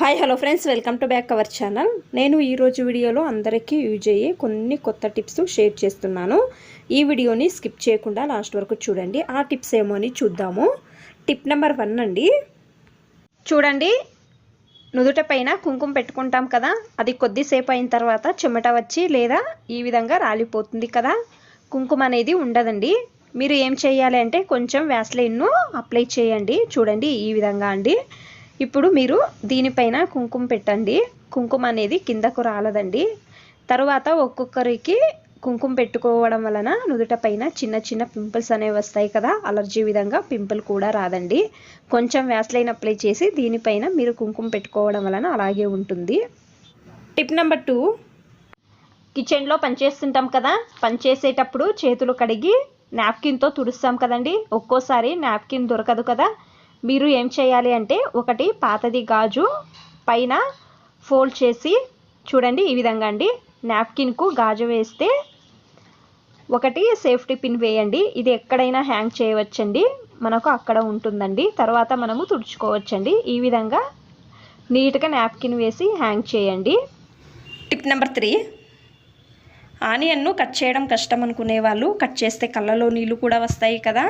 Hi hello friends. Welcome to back our channel. నేను ఈరోజు వీడియోలో అందరికీ యూజ్ అయ్యే కొన్ని కొత్త టిప్స్ షేర్ చేస్తున్నాను. ఈ వీడియోని స్కిప్ చేయకుండా లాస్ట్ వరకు చూడండి. ఆ టిప్స్ ఏమో అని చూద్దాము. టిప్ నెంబర్ వన్ అండి. చూడండి నుదుట పైన కుంకుమ పెట్టుకుంటాం కదా అది కొద్దిసేపు అయిన తర్వాత చెమట వచ్చి లేదా ఈ విధంగా రాలిపోతుంది కదా కుంకుమ అనేది ఉండదండి. మీరు ఏం చేయాలి అంటే కొంచెం వ్యాస్లైన్ను అప్లై చేయండి. చూడండి ఈ విధంగా అండి. ఇప్పుడు మీరు దీనిపైన కుంకుమ పెట్టండి. కుంకుమ అనేది కిందకు రాలదండి. తర్వాత ఒక్కొక్కరికి కుంకుమ పెట్టుకోవడం వలన నుదుట పైన చిన్న చిన్న పింపుల్స్ అనేవి వస్తాయి కదా అలర్జీ విధంగా పింపుల్ కూడా రాదండి. కొంచెం వ్యాస్లైన్ అప్లై చేసి దీనిపైన మీరు కుంకుమ పెట్టుకోవడం వలన అలాగే ఉంటుంది. Tip number two. కిచెన్లో పనిచేస్తుంటాం కదా పనిచేసేటప్పుడు చేతులు కడిగి నాప్కిన్తో తుడుస్తాం కదండి. ఒక్కోసారి నాప్కిన్ దొరకదు కదా మీరు ఏం చేయాలి అంటే ఒకటి పాతది గాజు పైన ఫోల్డ్ చేసి చూడండి ఈ విధంగా అండి. నాప్కిన్కు గాజు వేస్తే ఒకటి సేఫ్టీ పిన్ వేయండి. ఇది ఎక్కడైనా హ్యాంగ్ చేయవచ్చండి. మనకు అక్కడ ఉంటుందండి. తర్వాత మనము తుడుచుకోవచ్చండి. ఈ విధంగా నీట్గా నాప్కిన్ వేసి హ్యాంగ్ చేయండి. Tip number three. ఆనియన్ను కట్ చేయడం కష్టం అనుకునే వాళ్ళు కట్ చేస్తే కళ్ళలో నీళ్ళు కూడా వస్తాయి కదా.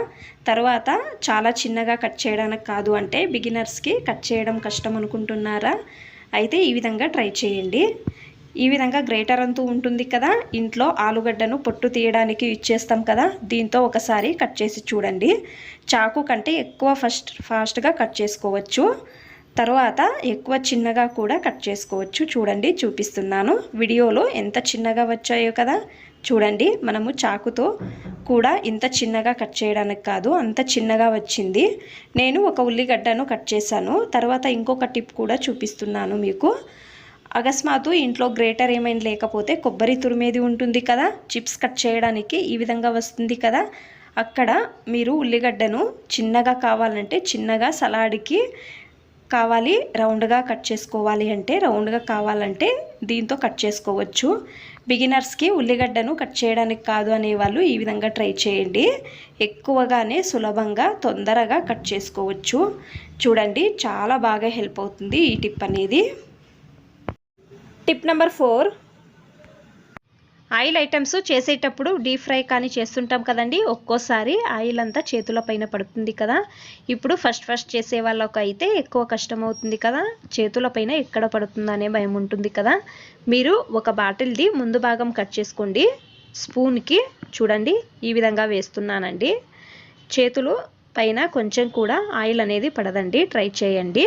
తర్వాత చాలా చిన్నగా కట్ చేయడానికి కాదు అంటే బిగినర్స్కి కట్ చేయడం కష్టం అనుకుంటున్నారా అయితే ఈ విధంగా ట్రై చేయండి. ఈ విధంగా గ్రేటర్ అంతూ ఉంటుంది కదా. ఇంట్లో ఆలుగడ్డను పొట్టు తీయడానికి ఇచ్చేస్తాం కదా. దీంతో ఒకసారి కట్ చేసి చూడండి. చాకు కంటే ఎక్కువ ఫస్ట్ ఫాస్ట్గా కట్ చేసుకోవచ్చు. తర్వాత ఎక్కువ చిన్నగా కూడా కట్ చేసుకోవచ్చు. చూడండి చూపిస్తున్నాను. వీడియోలో ఎంత చిన్నగా వచ్చాయో కదా. చూడండి మనము చాకుతో కూడా ఇంత చిన్నగా కట్ చేయడానికి కాదు అంత చిన్నగా వచ్చింది. నేను ఒక ఉల్లిగడ్డను కట్ చేశాను. తర్వాత ఇంకొక టిప్ కూడా చూపిస్తున్నాను మీకు. అకస్మాత్తు ఇంట్లో గ్రేటర్ ఏమైనా లేకపోతే కొబ్బరి తురిమేది ఉంటుంది కదా. చిప్స్ కట్ చేయడానికి ఈ విధంగా వస్తుంది కదా. అక్కడ మీరు ఉల్లిగడ్డను చిన్నగా కావాలంటే చిన్నగా సలాడ్కి కావాలి రౌండ్గా కట్ చేసుకోవాలి అంటే రౌండ్గా కావాలంటే దీంతో కట్ చేసుకోవచ్చు. బిగినర్స్కి ఉల్లిగడ్డను కట్ చేయడానికి కాదు అనేవాళ్ళు ఈ విధంగా ట్రై చేయండి. ఎక్కువగానే సులభంగా తొందరగా కట్ చేసుకోవచ్చు. చూడండి చాలా బాగా హెల్ప్ అవుతుంది ఈ టిప్ అనేది. Tip number four oil items చేసేటప్పుడు డీప్ ఫ్రై కానీ చేస్తుంటాం కదండి ఒక్కోసారి ఆయిల్ అంతా చేతుల పైన పడుతుంది కదా. ఇప్పుడు ఫస్ట్ ఫస్ట్ చేసే వాళ్ళకు అయితే ఎక్కువ కష్టం అవుతుంది కదా. చేతుల పైన ఎక్కడ పడుతుందనే భయం ఉంటుంది కదా. మీరు ఒక బాటిల్ది ముందు భాగం కట్ చేసుకోండి. స్పూన్కి చూడండి ఈ విధంగా వేస్తున్నానండి. చేతులు పైన కొంచెం కూడా ఆయిల్ అనేది పడదండి ట్రై చేయండి.